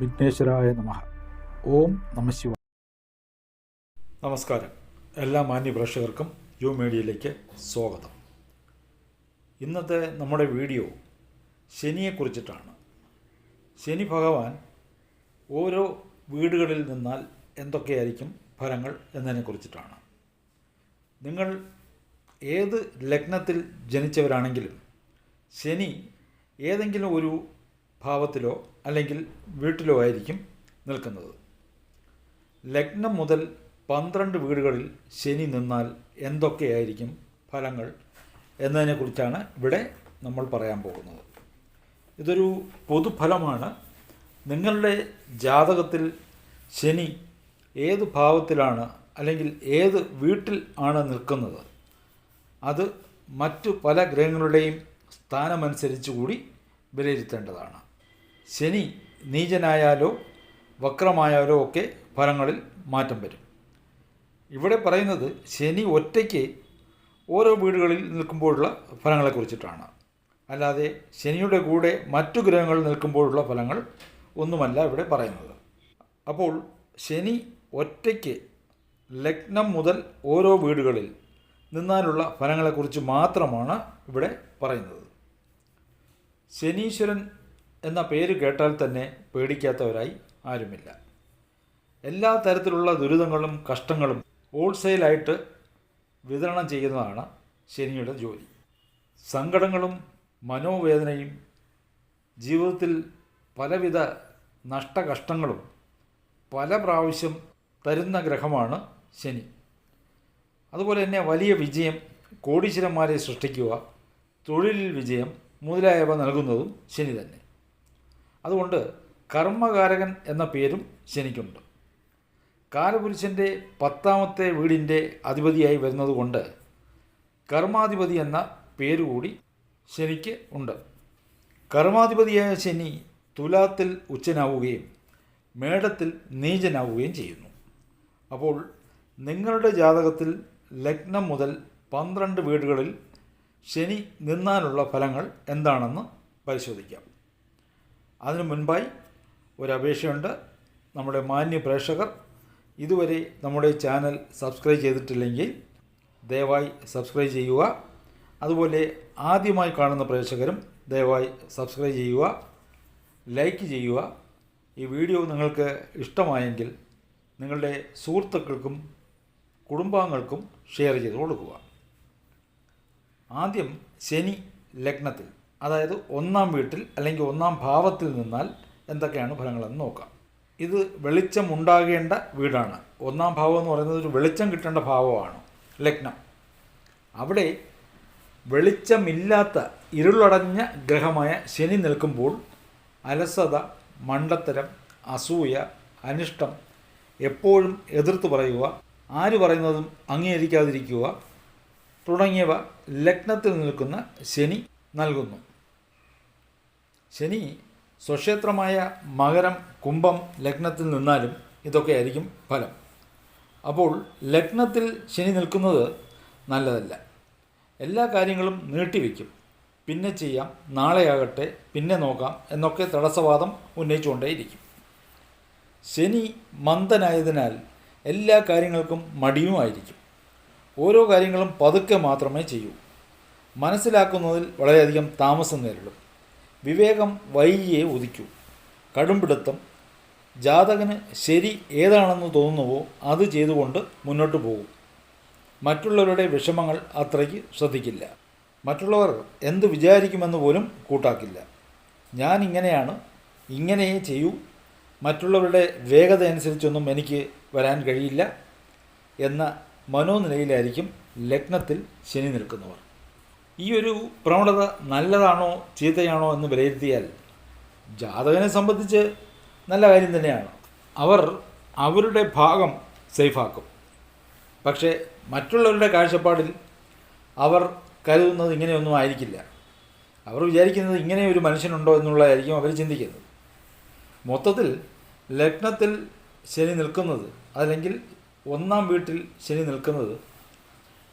വിഘ്നേശ്വരായ നമ. ഓം നമശിവ നമസ്കാരം. എല്ലാ മാന്യ പ്രേക്ഷകർക്കും യു മീഡിയയിലേക്ക് സ്വാഗതം. ഇന്നത്തെ നമ്മുടെ വീഡിയോ ശനിയെക്കുറിച്ചിട്ടാണ് ശനി ഭഗവാൻ ഓരോ വീടുകളിൽ നിന്നാൽ എന്തൊക്കെയായിരിക്കും ഫലങ്ങൾ എന്നതിനെക്കുറിച്ചിട്ടാണ് നിങ്ങൾ ഏത് ലഗ്നത്തിൽ ജനിച്ചവരാണെങ്കിലും ശനി ഏതെങ്കിലും ഒരു ഭാവത്തിലോ അല്ലെങ്കിൽ വീട്ടിലോ ആയിരിക്കും നിൽക്കുന്നത്. ലഗ്നം മുതൽ പന്ത്രണ്ട് വീടുകളിൽ ശനി നിന്നാൽ എന്തൊക്കെയായിരിക്കും ഫലങ്ങൾ എന്നതിനെക്കുറിച്ചാണ് ഇവിടെ നമ്മൾ പറയാൻ പോകുന്നത്. ഇതൊരു പൊതുഫലമാണ്. നിങ്ങളുടെ ജാതകത്തിൽ ശനി ഏത് ഭാവത്തിലാണ് അല്ലെങ്കിൽ ഏത് വീട്ടിൽ ആണ് നിൽക്കുന്നത്? അത് മറ്റു പല ഗ്രഹങ്ങളുടെയും സ്ഥാനമനുസരിച്ച് കൂടി വിലയിരുത്തേണ്ടതാണ്. ശനി നീചനായാലോ വക്രമായാലോ ഒക്കെ ഫലങ്ങളിൽ മാറ്റം വരും. ഇവിടെ പറയുന്നത് ശനി ഒറ്റയ്ക്ക് ഓരോ വീടുകളിൽ നിൽക്കുമ്പോഴുള്ള ഫലങ്ങളെക്കുറിച്ചിട്ടാണ് അല്ലാതെ ശനിയുടെ കൂടെ മറ്റു ഗ്രഹങ്ങൾ നിൽക്കുമ്പോഴുള്ള ഫലങ്ങൾ ഒന്നുമല്ല ഇവിടെ പറയുന്നത്. അപ്പോൾ ശനി ഒറ്റയ്ക്ക് ലഗ്നം മുതൽ ഓരോ വീടുകളിൽ നിന്നാലുള്ള ഫലങ്ങളെക്കുറിച്ച് മാത്രമാണ് ഇവിടെ പറയുന്നത്. ശനീശ്വരൻ എന്ന പേര് കേട്ടാൽ തന്നെ പേടിക്കാത്തവരായി ആരുമില്ല. എല്ലാ തരത്തിലുള്ള ദുരിതങ്ങളും കഷ്ടങ്ങളും ഹോൾസെയിലായിട്ട് വിതരണം ചെയ്യുന്നതാണ് ശനിയുടെ ജോലി. സങ്കടങ്ങളും മനോവേദനയും ജീവിതത്തിൽ പലവിധ നഷ്ടകഷ്ടങ്ങളും പല പ്രാവശ്യം തരുന്ന ഗ്രഹമാണ് ശനി. അതുപോലെ തന്നെ വലിയ വിജയം കോടീശ്വരന്മാരെ സൃഷ്ടിക്കുക തൊഴിലിൽ വിജയം മുതലായവ നൽകുന്നതും ശനി തന്നെ. അതുകൊണ്ട് കർമ്മകാരകൻ എന്ന പേരും ശനിക്കുണ്ട്. കാലപുരുഷന്റെ പത്താമത്തെ വീടിന്റെ അധിപതിയായി വരുന്നതുകൊണ്ട് കർമാധിപതി എന്ന പേരുകൂടി ശനിക്ക് ഉണ്ട്. കർമാധിപതിയായ ശനി തുലാത്തിൽ ഉച്ചനാവുകയും മേടത്തിൽ നീചനാവുകയും ചെയ്യുന്നു. അപ്പോൾ നിങ്ങളുടെ ജാതകത്തിൽ ലഗ്നം മുതൽ പന്ത്രണ്ട് വീടുകളിൽ ശനി നിന്നാനുള്ള ഫലങ്ങൾ എന്താണെന്ന് പരിശോധിക്കാം. അതിനു മുൻപായി ഒരപേക്ഷയുണ്ട് നമ്മുടെ മാന്യ പ്രേക്ഷകർ ഇതുവരെ നമ്മുടെ ചാനൽ സബ്സ്ക്രൈബ് ചെയ്തിട്ടില്ലെങ്കിൽ ദയവായി സബ്സ്ക്രൈബ് ചെയ്യുക. അതുപോലെ ആദ്യമായി കാണുന്ന പ്രേക്ഷകരും ദയവായി സബ്സ്ക്രൈബ് ചെയ്യുക. ലൈക്ക് ചെയ്യുക. ഈ വീഡിയോ നിങ്ങൾക്ക് ഇഷ്ടമായെങ്കിൽ നിങ്ങളുടെ സുഹൃത്തുക്കൾക്കും കുടുംബാംഗങ്ങൾക്കും ഷെയർ ചെയ്ത് കൊടുക്കുക. ആദ്യം ശനി ലഗ്നത്തിൽ. അതായത് ഒന്നാം വീട്ടിൽ അല്ലെങ്കിൽ ഒന്നാം ഭാവത്തിൽ നിന്നാൽ എന്തൊക്കെയാണ് ഫലങ്ങളെന്ന് നോക്കാം. ഇത് വെളിച്ചം ഉണ്ടാകേണ്ട വീടാണ്. ഒന്നാം ഭാവം എന്ന് പറയുന്നത് ഒരു വെളിച്ചം കിട്ടേണ്ട ഭാവമാണ്. ലഗ്നം. അവിടെ വെളിച്ചമില്ലാത്ത ഇരുളടഞ്ഞ ഗ്രഹമായ ശനി നിൽക്കുമ്പോൾ അലസത മണ്ടത്തരം അസൂയ അനിഷ്ടം എപ്പോഴും എതിർത്ത് പറയുക ആര് പറയുന്നതും അംഗീകരിക്കാതിരിക്കുക തുടങ്ങിയവ ലഗ്നത്തിൽ നിൽക്കുന്ന ശനി നൽകുന്നു. ശനി സ്വക്ഷേത്രമായ മകരം കുംഭം ലഗ്നത്തിൽ നിന്നാലും ഇതൊക്കെയായിരിക്കും ഫലം. അപ്പോൾ ലഗ്നത്തിൽ ശനി നിൽക്കുന്നത് നല്ലതല്ല. എല്ലാ കാര്യങ്ങളും നീട്ടിവെക്കും പിന്നെ ചെയ്യാം നാളെയാകട്ടെ പിന്നെ നോക്കാം എന്നൊക്കെ തടസ്സവാദം ഉന്നയിച്ചുകൊണ്ടേയിരിക്കും. ശനി മന്ദനായതിനാൽ എല്ലാ കാര്യങ്ങൾക്കും മടിയുമായിരിക്കും ഓരോ കാര്യങ്ങളും പതുക്കെ മാത്രമേ ചെയ്യൂ. മനസ്സിലാക്കുന്നതിൽ വളരെയധികം താമസം നേരിടും. വിവേകം വൈകിയെ ഉദിക്കൂ. കടുംപിടുത്തം. ജാതകന് ശരി ഏതാണെന്ന് തോന്നുന്നുവോ അത് ചെയ്തുകൊണ്ട് മുന്നോട്ട് പോകും. മറ്റുള്ളവരുടെ വിഷമങ്ങൾ അത്രയ്ക്ക് ശ്രദ്ധിക്കില്ല. മറ്റുള്ളവർ എന്ത് വിചാരിക്കുമെന്ന് പോലും കൂട്ടാക്കില്ല. ഞാൻ ഇങ്ങനെയാണ് ഇങ്ങനെയേ ചെയ്യൂ. മറ്റുള്ളവരുടെ വേഗത അനുസരിച്ചൊന്നും എനിക്ക് വരാൻ കഴിയില്ല എന്ന മനോനിലയിലായിരിക്കും ലഗ്നത്തിൽ ശനി നിൽക്കുന്നവർ. ഈ ഒരു പ്രവണത നല്ലതാണോ ചീത്തയാണോ എന്ന് വിലയിരുത്തിയാൽ ജാതകനെ സംബന്ധിച്ച് നല്ല കാര്യം തന്നെയാണ്. അവർ അവരുടെ ഭാഗം സേഫാക്കും. പക്ഷേ മറ്റുള്ളവരുടെ കാഴ്ചപ്പാടിൽ അവർ കരുതുന്നത് ഇങ്ങനെയൊന്നും ആയിരിക്കില്ല. അവർ വിചാരിക്കുന്നത് ഇങ്ങനെ ഒരു മനുഷ്യനുണ്ടോ എന്നുള്ളതായിരിക്കും അവർ ചിന്തിക്കുന്നത്. മൊത്തത്തിൽ ലഗ്നത്തിൽ ശനി നിൽക്കുന്നത് അല്ലെങ്കിൽ ഒന്നാം വീട്ടിൽ ശനി നിൽക്കുന്നത്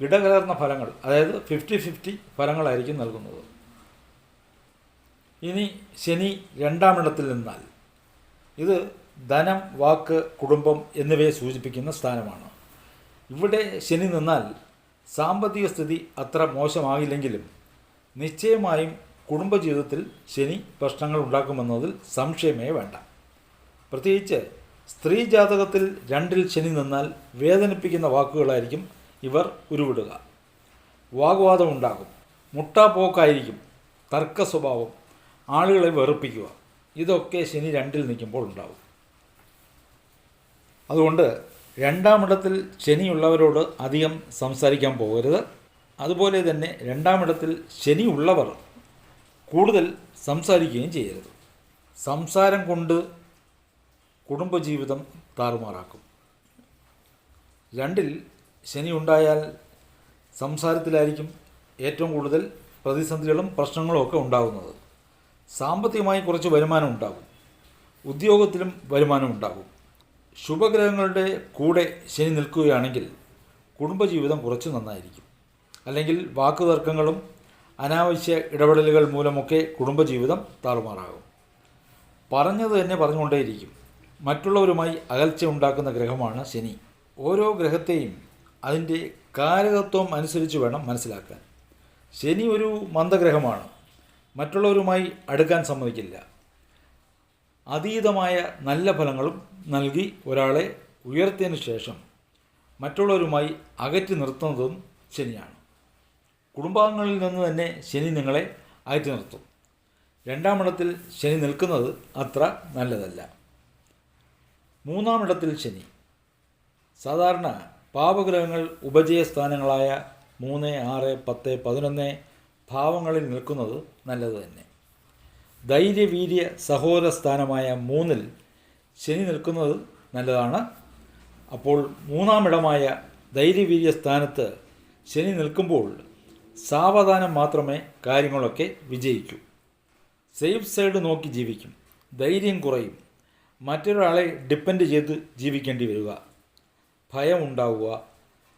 ഇടകലർന്ന ഫലങ്ങൾ അതായത് ഫിഫ്റ്റി ഫിഫ്റ്റി ഫലങ്ങളായിരിക്കും നൽകുന്നത്. ഇനി ശനി രണ്ടാമിടത്തിൽ നിന്നാൽ ഇത് ധനം വാക്ക് കുടുംബം എന്നിവയെ സൂചിപ്പിക്കുന്ന സ്ഥാനമാണ്. ഇവിടെ ശനി നിന്നാൽ സാമ്പത്തിക സ്ഥിതി അത്ര മോശമാകില്ലെങ്കിലും നിശ്ചയമായും കുടുംബജീവിതത്തിൽ ശനി പ്രശ്നങ്ങൾ ഉണ്ടാക്കുമെന്നതിൽ സംശയമേ വേണ്ട. പ്രത്യേകിച്ച് സ്ത്രീ ജാതകത്തിൽ രണ്ടിൽ ശനി നിന്നാൽ വേദനിപ്പിക്കുന്ന വാക്കുകളായിരിക്കും ഇവർ ഉരുവിടുക. വാഗ്വാദം ഉണ്ടാകും. മുട്ടാപ്പോക്കായിരിക്കും തർക്ക സ്വഭാവം. ആളുകളെ വെറുപ്പിക്കുക. ഇതൊക്കെ ശനി രണ്ടിൽ നിൽക്കുമ്പോൾ ഉണ്ടാകും അതുകൊണ്ട് രണ്ടാമിടത്തിൽ ശനിയുള്ളവരോട് അധികം സംസാരിക്കാൻ പോകരുത്. അതുപോലെ തന്നെ രണ്ടാമിടത്തിൽ ശനി ഉള്ളവർ കൂടുതൽ സംസാരിക്കുകയും ചെയ്യരുത്. സംസാരം കൊണ്ട് കുടുംബജീവിതം താറുമാറാക്കും. രണ്ടിൽ ശനി ഉണ്ടായാൽ സംസാരത്തിലായിരിക്കും ഏറ്റവും കൂടുതൽ പ്രതിസന്ധികളും പ്രശ്നങ്ങളും ഒക്കെ ഉണ്ടാകുന്നത്. സാമ്പത്തികമായി കുറച്ച് വരുമാനം ഉണ്ടാകും. ഉദ്യോഗത്തിലും വരുമാനം ഉണ്ടാകും. ശുഭഗ്രഹങ്ങളുടെ കൂടെ ശനി നിൽക്കുകയാണെങ്കിൽ കുടുംബജീവിതം കുറച്ച് നന്നായിരിക്കും. അല്ലെങ്കിൽ വാക്കുതർക്കങ്ങളും അനാവശ്യ ഇടപെടലുകൾ മൂലമൊക്കെ കുടുംബജീവിതം താറുമാറാകും. പറഞ്ഞത് തന്നെ പറഞ്ഞുകൊണ്ടേയിരിക്കും. മറ്റുള്ളവരുമായി അകൽച്ച ഉണ്ടാക്കുന്ന ഗ്രഹമാണ് ശനി. ഓരോ ഗ്രഹത്തെയും അതിന്റെ കാരകത്വം അനുസരിച്ച് വേണം മനസ്സിലാക്കാൻ. ശനി ഒരു മന്ദഗ്രഹമാണ്. മറ്റുള്ളവരുമായി അടുക്കാൻ സമ്മതിക്കില്ല. അതീതമായ നല്ല ഫലങ്ങളും നൽകി ഒരാളെ ഉയർത്തിയതിന് ശേഷം മറ്റുള്ളവരുമായി അകറ്റി നിർത്തുന്നതും ശനിയാണ്. കുടുംബാംഗങ്ങളിൽ നിന്ന് തന്നെ ശനി നിങ്ങളെ അകറ്റി നിർത്തും. രണ്ടാമിടത്തിൽ ശനി നിൽക്കുന്നത് അത്ര നല്ലതല്ല. മൂന്നാമിടത്തിൽ ശനി. സാധാരണ പാപഗ്രഹങ്ങൾ ഉപജയ സ്ഥാനങ്ങളായ മൂന്ന് ആറ് പത്ത് പതിനൊന്ന് ഭാവങ്ങളിൽ നിൽക്കുന്നത് നല്ലത് തന്നെ. ധൈര്യവീര്യ സഹോദര സ്ഥാനമായ മൂന്നിൽ ശനി നിൽക്കുന്നത് നല്ലതാണ്. അപ്പോൾ മൂന്നാമിടമായ ധൈര്യവീര്യ സ്ഥാനത്ത് ശനി നിൽക്കുമ്പോൾ സാവധാനം മാത്രമേ കാര്യങ്ങളൊക്കെ വിജയിക്കൂ. സേഫ് സൈഡ് നോക്കി ജീവിക്കും. ധൈര്യം കുറയും. മറ്റൊരാളെ ഡിപ്പെൻഡ് ചെയ്ത് ജീവിക്കേണ്ടി വരിക. ഭയം ഉണ്ടാവുക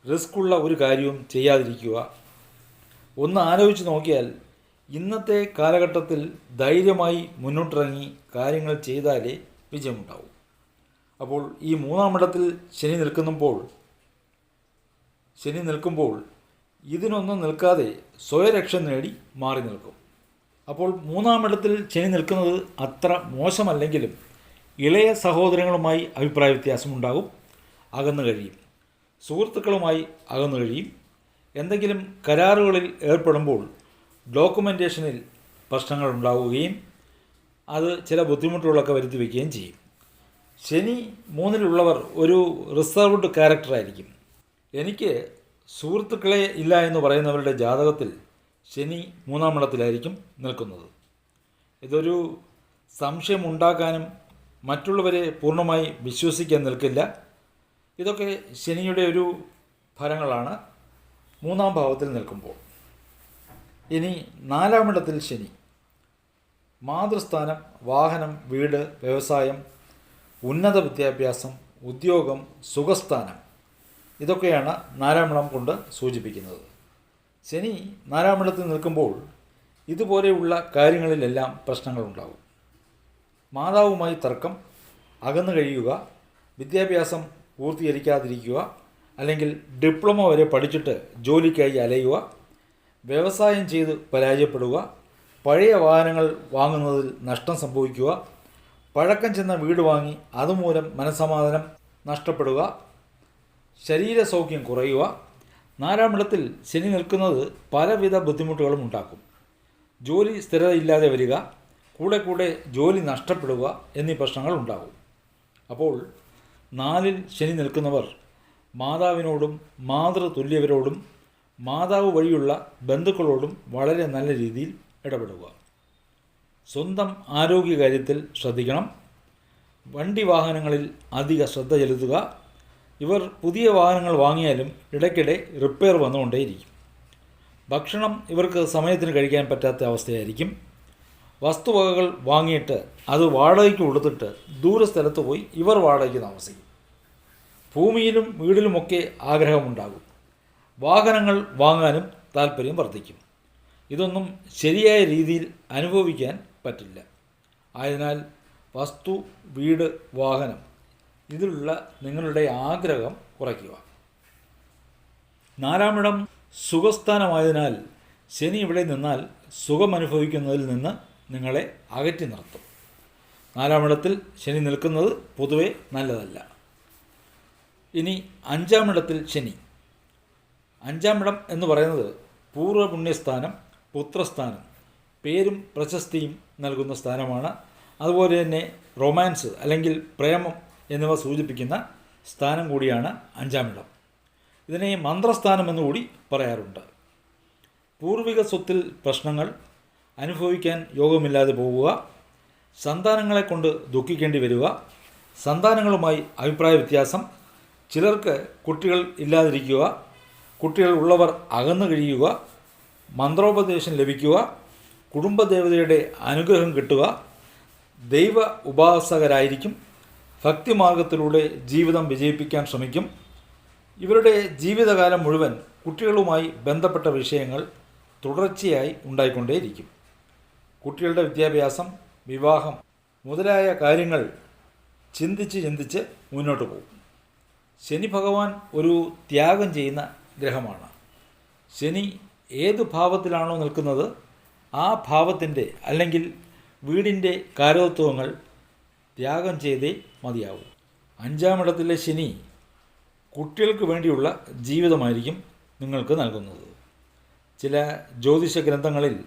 റിസ്ക്കുള്ള ഒരു കാര്യവും ചെയ്യാതിരിക്കുക. ഒന്ന് ആലോചിച്ച് നോക്കിയാൽ ഇന്നത്തെ കാലഘട്ടത്തിൽ ധൈര്യമായി മുന്നോട്ടിറങ്ങി കാര്യങ്ങൾ ചെയ്താലേ വിജയമുണ്ടാവും. അപ്പോൾ ഈ മൂന്നാമിടത്തിൽ ശനി നിൽക്കുമ്പോൾ ശനി നിൽക്കുമ്പോൾ ഇതിനൊന്നും നിൽക്കാതെ സ്വയരക്ഷ നേടി മാറി നിൽക്കും. അപ്പോൾ മൂന്നാമിടത്തിൽ ശനി നിൽക്കുന്നത് അത്ര മോശമല്ലെങ്കിലും ഇളയ സഹോദരങ്ങളുമായി അഭിപ്രായ വ്യത്യാസമുണ്ടാകും. അകന്നു കഴിയും. സുഹൃത്തുക്കളുമായി അകന്നു കഴിയും. എന്തെങ്കിലും കരാറുകളിൽ ഏർപ്പെടുമ്പോൾ ഡോക്യുമെന്റേഷനിൽ പ്രശ്നങ്ങൾ ഉണ്ടാവുകയും അത് ചില ബുദ്ധിമുട്ടുകളൊക്കെ വരുത്തി വയ്ക്കുകയും ചെയ്യും. ശനി മൂന്നിലുള്ളവർ ഒരു റിസർവ്ഡ് ക്യാരക്ടറായിരിക്കും എനിക്ക് സുഹൃത്തുക്കളെ ഇല്ല എന്ന് പറയുന്നവരുടെ ജാതകത്തിൽ ശനി മൂന്നാം ഇടത്തിലായിരിക്കും നിൽക്കുന്നത്. ഇതൊരു സംശയമുണ്ടാക്കാനും മറ്റുള്ളവരെ പൂർണമായി വിശ്വസിക്കാൻ നിൽക്കില്ല. ഇതൊക്കെ ശനിയുടെ ഒരു ഫലങ്ങളാണ് മൂന്നാം ഭാവത്തിൽ നിൽക്കുമ്പോൾ. ഇനി നാലാമിടത്തിൽ ശനി. മാതൃസ്ഥാനം വാഹനം വീട് വ്യവസായം ഉന്നത വിദ്യാഭ്യാസം ഉദ്യോഗം സുഖസ്ഥാനം. ഇതൊക്കെയാണ് നാലാമിടം കൊണ്ട് സൂചിപ്പിക്കുന്നത്. ശനി നാലാമിടത്തിൽ നിൽക്കുമ്പോൾ ഇതുപോലെയുള്ള കാര്യങ്ങളിലെല്ലാം പ്രശ്നങ്ങളുണ്ടാകും. മാതാവുമായി തർക്കം അകന്നു കഴിയുക വിദ്യാഭ്യാസം പൂർത്തീകരിക്കാതിരിക്കുക അല്ലെങ്കിൽ ഡിപ്ലോമ വരെ പഠിച്ചിട്ട് ജോലിക്കായി അലയുക വ്യവസായം ചെയ്ത് പരാജയപ്പെടുക പഴയ വാഹനങ്ങൾ വാങ്ങുന്നതിൽ നഷ്ടം സംഭവിക്കുക പഴക്കം ചെന്ന വീട് വാങ്ങി അതുമൂലം മനസ്സമാധാനം നഷ്ടപ്പെടുക ശരീരസൗഖ്യം കുറയുക നാലാമിടത്തിൽ ശനി നിൽക്കുന്നത് പലവിധ ബുദ്ധിമുട്ടുകളും ഉണ്ടാക്കും. ജോലി സ്ഥിരതയില്ലാതെ വരിക കൂടെ കൂടെ ജോലി നഷ്ടപ്പെടുക എന്നീ പ്രശ്നങ്ങൾ ഉണ്ടാകും. അപ്പോൾ നാലിൽ ശനി നിൽക്കുന്നവർ മാതാവിനോടും മാതൃ തുല്യവരോടും മാതാവ് വഴിയുള്ള ബന്ധുക്കളോടും വളരെ നല്ല രീതിയിൽ ഇടപെടുക. സ്വന്തം ആരോഗ്യകാര്യത്തിൽ ശ്രദ്ധിക്കണം. വണ്ടി വാഹനങ്ങളിൽ അധിക ശ്രദ്ധ ചെലുത്തുക. ഇവർ പുതിയ വാഹനങ്ങൾ വാങ്ങിയാലും ഇടയ്ക്കിടെ റിപ്പയർ വന്നുകൊണ്ടേയിരിക്കും. ഭക്ഷണം ഇവർക്ക് സമയത്തിന് കഴിക്കാൻ പറ്റാത്ത അവസ്ഥയായിരിക്കും. വസ്തുവകകൾ വാങ്ങിയിട്ട് അത് വാടകയ്ക്ക് കൊടുത്തിട്ട് ദൂര ദൂരസ്ഥലത്ത് പോയി ഇവർ വാടകയ്ക്ക് താമസിക്കും. ഭൂമിയിലും വീടിലുമൊക്കെ ആഗ്രഹമുണ്ടാകും. വാഹനങ്ങൾ വാങ്ങാനും താല്പര്യം വർദ്ധിക്കും. ഇതൊന്നും ശരിയായ രീതിയിൽ അനുഭവിക്കാൻ പറ്റില്ല. ആയതിനാൽ വസ്തു വീട് വാഹനം ഇതിലുള്ള നിങ്ങളുടെ ആഗ്രഹം കുറയ്ക്കുക. നാലാമിടം സുഖസ്ഥാനമായതിനാൽ ശനി ഇവിടെ നിന്നാൽ സുഖമനുഭവിക്കുന്നതിൽ നിന്ന് നിങ്ങളെ അകറ്റി നിർത്തും. നാലാം ഇടത്തിൽ ശനി നിൽക്കുന്നത് പൊതുവെ നല്ലതല്ല. ഇനി അഞ്ചാം ഇടത്തിൽ ശനി. അഞ്ചാം ഇടം എന്ന് പറയുന്നത് പൂർവ പുണ്യസ്ഥാനം പുത്രസ്ഥാനം പേരും പ്രശസ്തിയും നൽകുന്ന സ്ഥാനമാണ്. അതുപോലെ തന്നെ റൊമാൻസ് അല്ലെങ്കിൽ പ്രേമം എന്നിവ സൂചിപ്പിക്കുന്ന സ്ഥാനം കൂടിയാണ് അഞ്ചാം ഇടം. ഇതിനെ മന്ത്രസ്ഥാനം എന്നുകൂടി പറയാറുണ്ട്. പൂർവിക സ്വത്തിൽ പ്രശ്നങ്ങൾ അനുഭവിക്കാൻ യോഗമില്ലാതെ പോവുക സന്താനങ്ങളെ കൊണ്ട് ദുഃഖിക്കേണ്ടി വരിക സന്താനങ്ങളുമായി അഭിപ്രായ വ്യത്യാസം ചിലർക്ക് കുട്ടികൾ ഇല്ലാതിരിക്കുക കുട്ടികൾ ഉള്ളവർ അകന്നു കഴിയുക മന്ത്രോപദേശം ലഭിക്കുക കുടുംബദേവതയുടെ അനുഗ്രഹം കിട്ടുക ദൈവ ഉപാസകരായിരിക്കും ഭക്തിമാർഗത്തിലൂടെ ജീവിതം വിജയിപ്പിക്കാൻ ശ്രമിക്കും. ഇവരുടെ ജീവിതകാലം മുഴുവൻ കുട്ടികളുമായി ബന്ധപ്പെട്ട വിഷയങ്ങൾ തുടർച്ചയായി ഉണ്ടായിക്കൊണ്ടേയിരിക്കും. കുട്ടികളുടെ വിദ്യാഭ്യാസം വിവാഹം മുതലായ കാര്യങ്ങൾ ചിന്തിച്ച് ചിന്തിച്ച് മുന്നോട്ട് പോകും. ശനി ഭഗവാൻ ഒരു ത്യാഗം ചെയ്യുന്ന ഗ്രഹമാണ്. ശനി ഏത് ഭാവത്തിലാണോ നിൽക്കുന്നത് ആ ഭാവത്തിന്റെ അല്ലെങ്കിൽ വീടിന്റെ കാരകത്വങ്ങൾ ത്യാഗം ചെയ്തേ മതിയാവും. അഞ്ചാമിടത്തിലെ ശനി കുട്ടികൾക്ക് വേണ്ടിയുള്ള ജീവിതമായിരിക്കും നിങ്ങൾക്ക് നൽകുന്നത്. ചില ജ്യോതിഷ ഗ്രന്ഥങ്ങളിൽ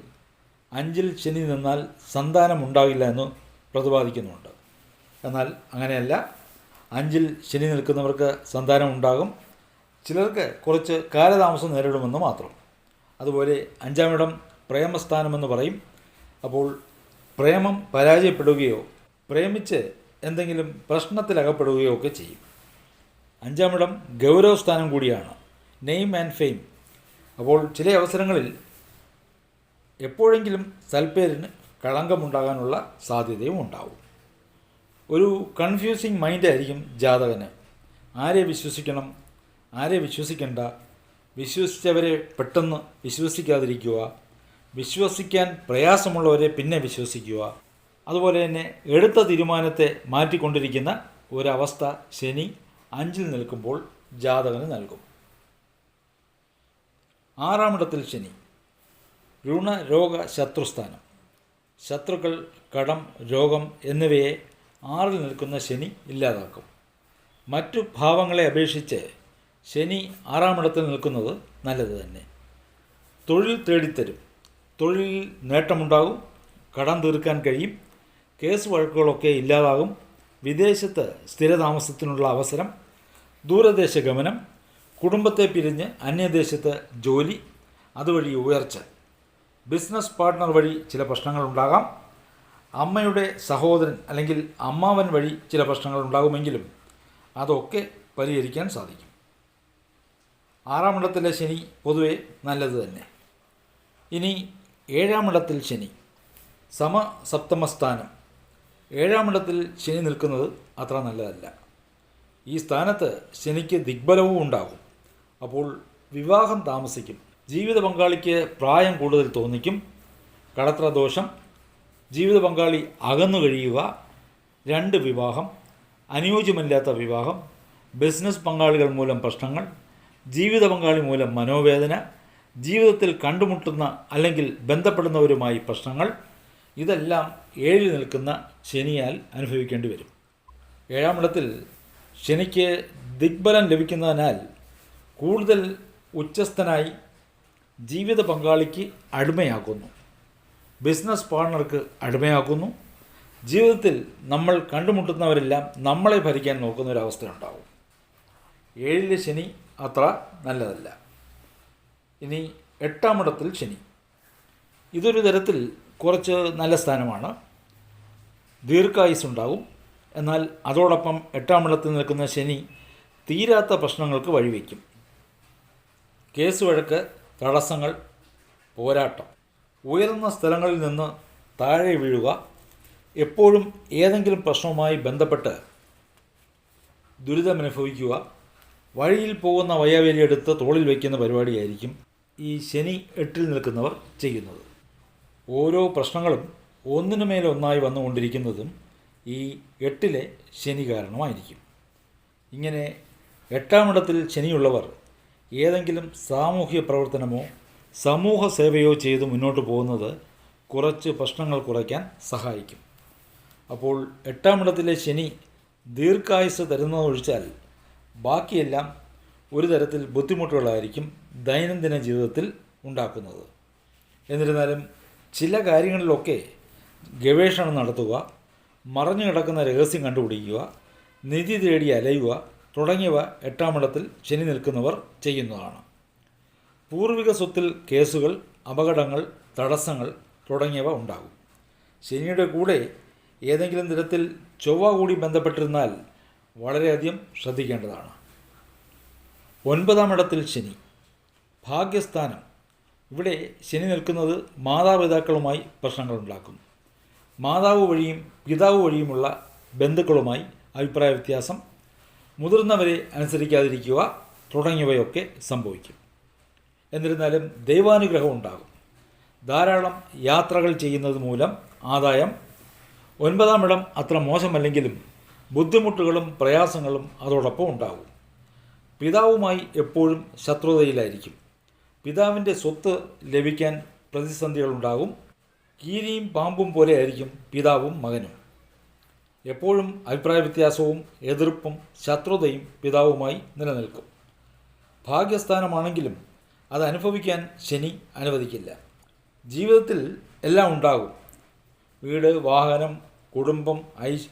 അഞ്ചിൽ ശനി നിന്നാൽ സന്താനം ഉണ്ടാകില്ല എന്ന് പ്രതിപാദിക്കുന്നുണ്ട്. എന്നാൽ അങ്ങനെയല്ല. അഞ്ചിൽ ശനി നിൽക്കുന്നവർക്ക് സന്താനം ഉണ്ടാകും ചിലർക്ക് കുറച്ച് കാലതാമസം നേരിടുമെന്ന് മാത്രം. അതുപോലെ അഞ്ചാമിടം പ്രേമസ്ഥാനമെന്ന് പറയും. അപ്പോൾ പ്രേമം പരാജയപ്പെടുകയോ പ്രേമിച്ച് എന്തെങ്കിലും പ്രശ്നത്തിലകപ്പെടുകയോ ഒക്കെ ചെയ്യും. അഞ്ചാമിടം ഗൗരവസ്ഥാനം കൂടിയാണ്. നെയിം ആൻഡ് ഫെയിം അപ്പോൾ ചില അവസരങ്ങളിൽ എപ്പോഴെങ്കിലും സൽപ്പേരിന് കളങ്കമുണ്ടാകാനുള്ള സാധ്യതയും ഉണ്ടാവും. ഒരു കൺഫ്യൂസിങ് മൈൻഡായിരിക്കും ജാതകന്. ആരെ വിശ്വസിക്കണം ആരെ വിശ്വസിക്കേണ്ട വിശ്വസിച്ചവരെ പെട്ടെന്ന് വിശ്വസിക്കാതിരിക്കുക വിശ്വസിക്കാൻ പ്രയാസമുള്ളവരെ പിന്നെ വിശ്വസിക്കുക അതുപോലെ തന്നെ എടുത്ത തീരുമാനത്തെ മാറ്റിക്കൊണ്ടിരിക്കുന്ന ഒരവസ്ഥ ശനി അഞ്ചിൽ നിൽക്കുമ്പോൾ ജാതകന് നൽകും. ആറാമിടത്തിൽ ശനി. രോഗ ശത്രുസ്ഥാനം ശത്രുക്കൾ കടം രോഗം എന്നിവയെ ആറിൽ നിൽക്കുന്ന ശനി ഇല്ലാതാക്കും. മറ്റു ഭാവങ്ങളെ അപേക്ഷിച്ച് ശനി ആറാമിടത്തിൽ നിൽക്കുന്നത് നല്ലത് തന്നെ. തൊഴിൽ തേടിത്തരും. തൊഴിലിൽ നേട്ടമുണ്ടാകും. കടം തീർക്കാൻ കഴിയും. കേസ് വഴക്കുകളൊക്കെ ഇല്ലാതാകും. വിദേശത്ത് സ്ഥിരതാമസത്തിനുള്ള അവസരം. ദൂരദേശ ഗമനം. കുടുംബത്തെ പിരിഞ്ഞ് അന്യദേശത്ത് ജോലി. അതുവഴി ഉയർച്ച. ബിസിനസ് പാർട്ട്ണർ വഴി ചില പ്രശ്നങ്ങൾ ഉണ്ടാകാം അമ്മയുടെ സഹോദരൻ അല്ലെങ്കിൽ അമ്മാവൻ വഴി ചില പ്രശ്നങ്ങൾ ഉണ്ടാകുമെങ്കിലും അതൊക്കെ പരിഹരിക്കാൻ സാധിക്കും. ആറാം ഇടത്തിലെ ശനി പൊതുവെ നല്ലത് തന്നെ. ഇനി ഏഴാം ഇടത്തിൽ ശനി ഏഴാം മണ്ഡലത്തിൽ ശനി നിൽക്കുന്നത് അത്ര നല്ലതല്ല. ഈ സ്ഥാനത്ത് ശനിക്ക് ദിഗ്ബലവും ഉണ്ടാകും. അപ്പോൾ വിവാഹം താമസിക്കും. ജീവിത പങ്കാളിക്ക് പ്രായം കൂടുതൽ തോന്നിക്കും കടത്ര ദോഷം ജീവിത പങ്കാളി അകന്നു കഴിയുക രണ്ട് വിവാഹം അനുയോജ്യമല്ലാത്ത വിവാഹം ബിസിനസ് പങ്കാളികൾ മൂലം പ്രശ്നങ്ങൾ ജീവിത പങ്കാളി മൂലം മനോവേദന ജീവിതത്തിൽ കണ്ടുമുട്ടുന്ന അല്ലെങ്കിൽ ബന്ധപ്പെടുന്നവരുമായി പ്രശ്നങ്ങൾ ഇതെല്ലാം ഏഴിൽ നിൽക്കുന്ന ശനിയാൽ അനുഭവിക്കേണ്ടി വരും. ഏഴാമിടത്തിൽ ശനിക്ക് ദിഗ്ബലം ലഭിക്കുന്നതിനാൽ കൂടുതൽ ഉച്ചസ്ഥനായി ജീവിത പങ്കാളിക്ക് അടിമയാക്കുന്നു ബിസിനസ് പാർട്ണർക്ക് അടിമയാക്കുന്നു ജീവിതത്തിൽ നമ്മൾ കണ്ടുമുട്ടുന്നവരെല്ലാം നമ്മളെ ഭരിക്കാൻ നോക്കുന്ന ഒരവസ്ഥയുണ്ടാവും ഏഴിലെ ശനി അത്ര നല്ലതല്ല. ഇനി എട്ടാമിടത്തിൽ ശനി. ഇതൊരു തരത്തിൽ കുറച്ച് നല്ല സ്ഥാനമാണ്. ദീർഘായുസ് ഉണ്ടാകും എന്നാൽ അതോടൊപ്പം എട്ടാമിടത്തിൽ നിൽക്കുന്ന ശനി തീരാത്ത പ്രശ്നങ്ങൾക്ക് വഴിവെക്കും. കേസ് വഴക്ക് തടസ്സങ്ങൾ പോരാട്ടം. ഉയർന്ന സ്ഥലങ്ങളിൽ നിന്ന് താഴെ വീഴുക എപ്പോഴും ഏതെങ്കിലും പ്രശ്നവുമായി ബന്ധപ്പെട്ട് ദുരിതമനുഭവിക്കുക. വഴിയിൽ പോകുന്ന വയ്യാവേലി എടുത്ത് തോളിൽ വയ്ക്കുന്ന പരിപാടിയായിരിക്കും ഈ ശനി എട്ടിൽ നിൽക്കുന്നവർ ചെയ്യുന്നത്. ഓരോ പ്രശ്നങ്ങളും ഒന്നിനു മേലൊന്നായി വന്നുകൊണ്ടിരിക്കുന്നതും ഈ എട്ടിലെ ശനി കാരണമായിരിക്കും. ഇങ്ങനെ എട്ടാമിടത്തിൽ ശനിയുള്ളവർ ഏതെങ്കിലും സാമൂഹ്യ പ്രവർത്തനമോ സമൂഹ സേവയോ ചെയ്ത് മുന്നോട്ട് പോകുന്നത് കുറച്ച് പ്രശ്നങ്ങൾ കുറയ്ക്കാൻ സഹായിക്കും. അപ്പോൾ എട്ടാമിടത്തിലെ ശനി ദീർഘായുസ് തരുന്നതൊഴിച്ചാൽ ബാക്കിയെല്ലാം ഒരു തരത്തിൽ ബുദ്ധിമുട്ടുകളായിരിക്കും ദൈനംദിന ജീവിതത്തിൽ ഉണ്ടാക്കുന്നത്. എന്നിരുന്നാലും ചില കാര്യങ്ങളിലൊക്കെ ഗവേഷണം നടത്തുക മറഞ്ഞു കിടക്കുന്ന രഹസ്യം കണ്ടുപിടിക്കുക നിധി തേടി അലയുക തുടങ്ങിയവ എട്ടാമിടത്തിൽ ശനി നിൽക്കുന്നവർ ചെയ്യുന്നതാണ്. പൂർവിക സ്വത്തിൽ കേസുകൾ അപകടങ്ങൾ തടസ്സങ്ങൾ തുടങ്ങിയവ ഉണ്ടാകും. ശനിയുടെ കൂടെ ഏതെങ്കിലും തരത്തിൽ ചൊവ്വ കൂടി ബന്ധപ്പെട്ടിരുന്നാൽ വളരെയധികം ശ്രദ്ധിക്കേണ്ടതാണ്. ഒൻപതാം ഇടത്തിൽ ശനി. ഭാഗ്യസ്ഥാനം. ഇവിടെ ശനി നിൽക്കുന്നത് മാതാപിതാക്കളുമായി പ്രശ്നങ്ങളുണ്ടാക്കും മാതാവ് വഴിയും പിതാവ് വഴിയുമുള്ള ബന്ധുക്കളുമായി അഭിപ്രായ വ്യത്യാസം മുതിർന്നവരെ അനുസരിക്കാതിരിക്കുക തുടങ്ങിയവയൊക്കെ സംഭവിക്കും. എന്നിരുന്നാലും ദൈവാനുഗ്രഹം ഉണ്ടാകും. ധാരാളം യാത്രകൾ ചെയ്യുന്നത് മൂലം ആദായം ഒൻപതാം ഇടം അത്ര മോശമല്ലെങ്കിലും ബുദ്ധിമുട്ടുകളും പ്രയാസങ്ങളും അതോടൊപ്പം ഉണ്ടാകും. പിതാവുമായി എപ്പോഴും ശത്രുതയിലായിരിക്കും. പിതാവിന്റെ സ്വത്ത് ലഭിക്കാൻ പ്രതിസന്ധികളുണ്ടാകും. കീരിയും പാമ്പും പോലെയായിരിക്കും പിതാവും മകനും. എപ്പോഴും അഭിപ്രായ വ്യത്യാസവും എതിർപ്പും ശത്രുതയും പിതാവുമായി നിലനിൽക്കും. ഭാഗ്യസ്ഥാനമാണെങ്കിലും അത് അനുഭവിക്കാൻ ശനി അനുവദിക്കില്ല. ജീവിതത്തിൽ എല്ലാം ഉണ്ടാകും. വീട് വാഹനം കുടുംബം ഐശ്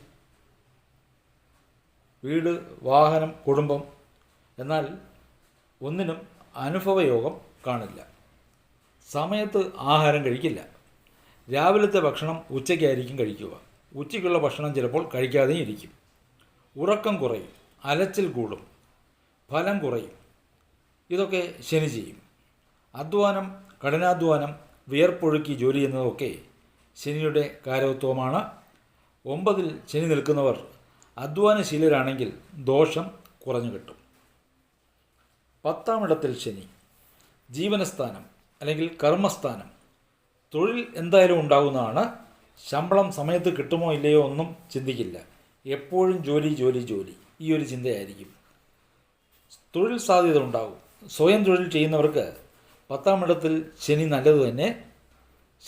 വീട് വാഹനം കുടുംബം. എന്നാൽ ഒന്നിനും അനുഭവയോഗം കാണില്ല. സമയത്ത് ആഹാരം കഴിക്കില്ല. രാവിലത്തെ ഭക്ഷണം ഉച്ചയ്ക്കായിരിക്കും കഴിക്കുക. ഉച്ചയ്ക്കുള്ള ഭക്ഷണം ചിലപ്പോൾ കഴിക്കാതെയും ഇരിക്കും. ഉറക്കം കുറയും അലച്ചിൽ കൂടും ഫലം കുറയും. ഇതൊക്കെ ശനി ചെയ്യും. അധ്വാനം കഠിനാധ്വാനം വിയർപ്പൊഴുക്കി ജോലി ചെയ്യുന്നതൊക്കെ ശനിയുടെ കാരവത്വമാണ് ഒമ്പതിൽ ശനി നിൽക്കുന്നവർ അധ്വാനശീലരാണെങ്കിൽ ദോഷം കുറഞ്ഞു കിട്ടും. പത്താം ഇടത്തിൽ ശനി ജീവനസ്ഥാനം അല്ലെങ്കിൽ കർമ്മസ്ഥാനം തൊഴിൽ എന്തായാലും ഉണ്ടാകുന്നതാണ് ശമ്പളം സമയത്ത് കിട്ടുമോ ഇല്ലയോ ഒന്നും ചിന്തിക്കില്ല. എപ്പോഴും ജോലി ജോലി ജോലി. ഈ ഒരു ചിന്തയായിരിക്കും. തൊഴിൽ സാധ്യത ഉണ്ടാകും. സ്വയം തൊഴിൽ ചെയ്യുന്നവർക്ക് പത്താം ഇടത്തിൽ ശനി നല്ലത് തന്നെ.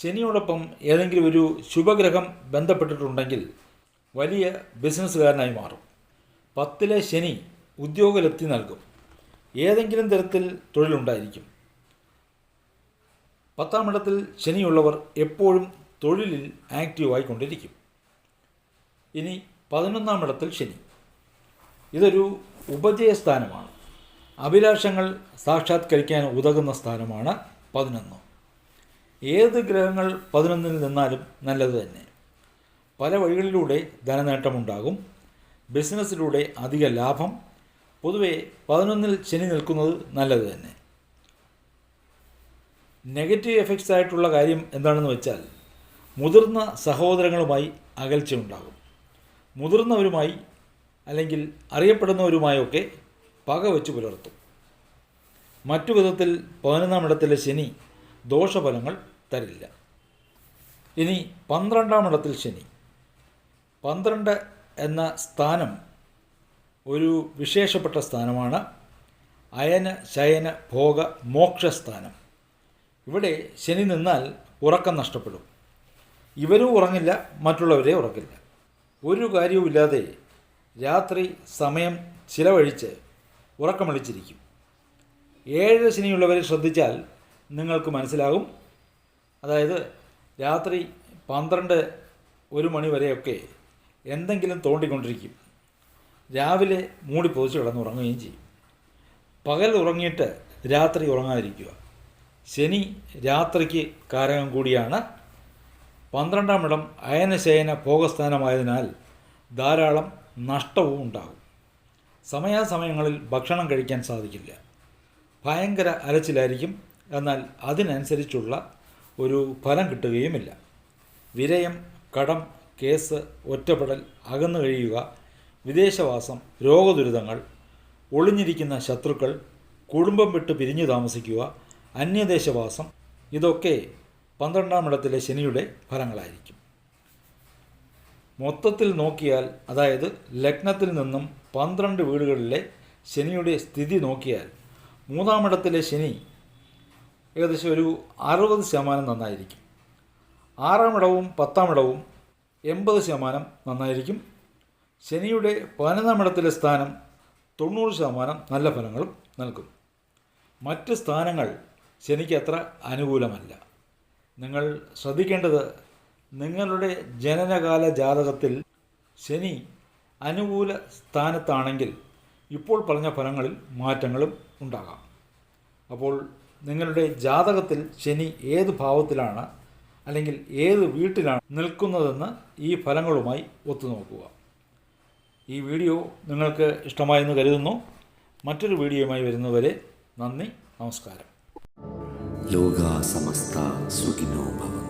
ശനിയോടൊപ്പം ഏതെങ്കിലും ഒരു ശുഭഗ്രഹം ബന്ധപ്പെട്ടിട്ടുണ്ടെങ്കിൽ വലിയ ബിസിനസ്സുകാരനായി മാറും. പത്തിലെ ശനി ഉദ്യോഗലബ്ധി നൽകും. ഏതെങ്കിലും തരത്തിൽ തൊഴിലുണ്ടായിരിക്കും. പത്താം ഇടത്തിൽ ശനിയുള്ളവർ എപ്പോഴും തൊഴിലിൽ ആക്റ്റീവായി കൊണ്ടിരിക്കും ഇനി പതിനൊന്നാം ഇടത്തിൽ ശനി. ഇതൊരു ഉപജയസ്ഥാനമാണ്. അഭിലാഷങ്ങൾ സാക്ഷാത്കരിക്കാൻ ഉതകുന്ന സ്ഥാനമാണ് പതിനൊന്ന്. ഏത് ഗ്രഹങ്ങൾ പതിനൊന്നിൽ നിന്നാലും നല്ലത് തന്നെ. പല വഴികളിലൂടെ ധനനേട്ടമുണ്ടാകും. ബിസിനസ്സിലൂടെ അധിക ലാഭം. പൊതുവെ പതിനൊന്നിൽ ശനി നിൽക്കുന്നത് നല്ലത് തന്നെ. നെഗറ്റീവ് എഫക്ട്സ് ആയിട്ടുള്ള കാര്യം എന്താണെന്ന് വെച്ചാൽ മുതിർന്ന സഹോദരങ്ങളുമായി അകൽച്ചയുണ്ടാകും. മുതിർന്നവരുമായി അല്ലെങ്കിൽ അറിയപ്പെടുന്നവരുമായൊക്കെ പക വെച്ച് പുലർത്തും. മറ്റു വിധത്തിൽ പതിനൊന്നാം ഇടത്തിലെ ശനി ദോഷഫലങ്ങൾ തരില്ല. ഇനി പന്ത്രണ്ടാം ഇടത്തിൽ ശനി. പന്ത്രണ്ട് എന്ന സ്ഥാനം ഒരു വിശേഷപ്പെട്ട സ്ഥാനമാണ്. അയന ശയന ഭോഗ മോക്ഷസ്ഥാനം. ഇവിടെ ശനി നിന്നാൽ ഉറക്കം നഷ്ടപ്പെടും. ഇവരും ഉറങ്ങില്ല മറ്റുള്ളവരെ ഉറക്കില്ല. ഒരു കാര്യവുമില്ലാതെ രാത്രി സമയം ചിലവഴിച്ച് ഉറക്കമളിച്ചിരിക്കും. ഏഴ് ശനിയുള്ളവരെ ശ്രദ്ധിച്ചാൽ നിങ്ങൾക്ക് മനസ്സിലാകും. അതായത് രാത്രി പന്ത്രണ്ട് ഒരു മണി വരെയൊക്കെ എന്തെങ്കിലും തോണ്ടിക്കൊണ്ടിരിക്കും. രാവിലെ മൂടി പൊതിച്ച് കിടന്നുറങ്ങുകയും ചെയ്യും. പകൽ ഉറങ്ങിയിട്ട് രാത്രി ഉറങ്ങാതിരിക്കുക. ശനി രാത്രിക്ക് കാരകം കൂടിയാണ്. പന്ത്രണ്ടാം ഇടം അയനശയന ഭോഗസ്ഥാനമായതിനാൽ ധാരാളം നഷ്ടവും ഉണ്ടാകും. സമയാസമയങ്ങളിൽ ഭക്ഷണം കഴിക്കാൻ സാധിക്കില്ല. ഭയങ്കര അലച്ചിലായിരിക്കും. എന്നാൽ അതിനനുസരിച്ചുള്ള ഒരു ഫലം കിട്ടുകയുമില്ല. വിരയം കടം കേസ് ഒറ്റപ്പെടൽ അകന്നു കഴിയുക വിദേശവാസം രോഗദുരിതങ്ങൾ ഒളിഞ്ഞിരിക്കുന്ന ശത്രുക്കൾ കുടുംബം വിട്ട് പിരിഞ്ഞു താമസിക്കുക അന്യദേശവാസം ഇതൊക്കെ പന്ത്രണ്ടാം ഇടത്തിലെ ശനിയുടെ ഫലങ്ങളായിരിക്കും. മൊത്തത്തിൽ നോക്കിയാൽ അതായത് ലഗ്നത്തിൽ നിന്നും പന്ത്രണ്ട് വീടുകളിലെ ശനിയുടെ സ്ഥിതി നോക്കിയാൽ മൂന്നാമിടത്തിലെ ശനി ഏകദേശം ഒരു അറുപത് ശതമാനം നന്നായിരിക്കും. ആറാം ഇടവും പത്താം ഇടവും എൺപത് ശതമാനം നന്നായിരിക്കും. ശനിയുടെ പതിനൊന്നാം ഇടത്തിലെ സ്ഥാനം തൊണ്ണൂറ് ശതമാനം നല്ല ഫലങ്ങളും നൽകും. മറ്റ് സ്ഥാനങ്ങൾ ശനിക്ക് അത്ര അനുകൂലമല്ല. നിങ്ങൾ ശ്രദ്ധിക്കേണ്ടത് നിങ്ങളുടെ ജനനകാല ജാതകത്തിൽ ശനി അനുകൂല സ്ഥാനത്താണെങ്കിൽ ഇപ്പോൾ പറഞ്ഞ ഫലങ്ങളിൽ മാറ്റങ്ങളും ഉണ്ടാകാം. അപ്പോൾ നിങ്ങളുടെ ജാതകത്തിൽ ശനി ഏത് ഭാവത്തിലാണ് അല്ലെങ്കിൽ ഏത് വീട്ടിലാണ് നിൽക്കുന്നതെന്ന് ഈ ഫലങ്ങളുമായി ഒത്തുനോക്കുക ഈ വീഡിയോ നിങ്ങൾക്ക് ഇഷ്ടമായെന്ന് കരുതുന്നു. മറ്റൊരു വീഡിയോയുമായി വരുന്നവരെ നന്ദി നമസ്കാരം. योगासमस्ता सुखिनो भव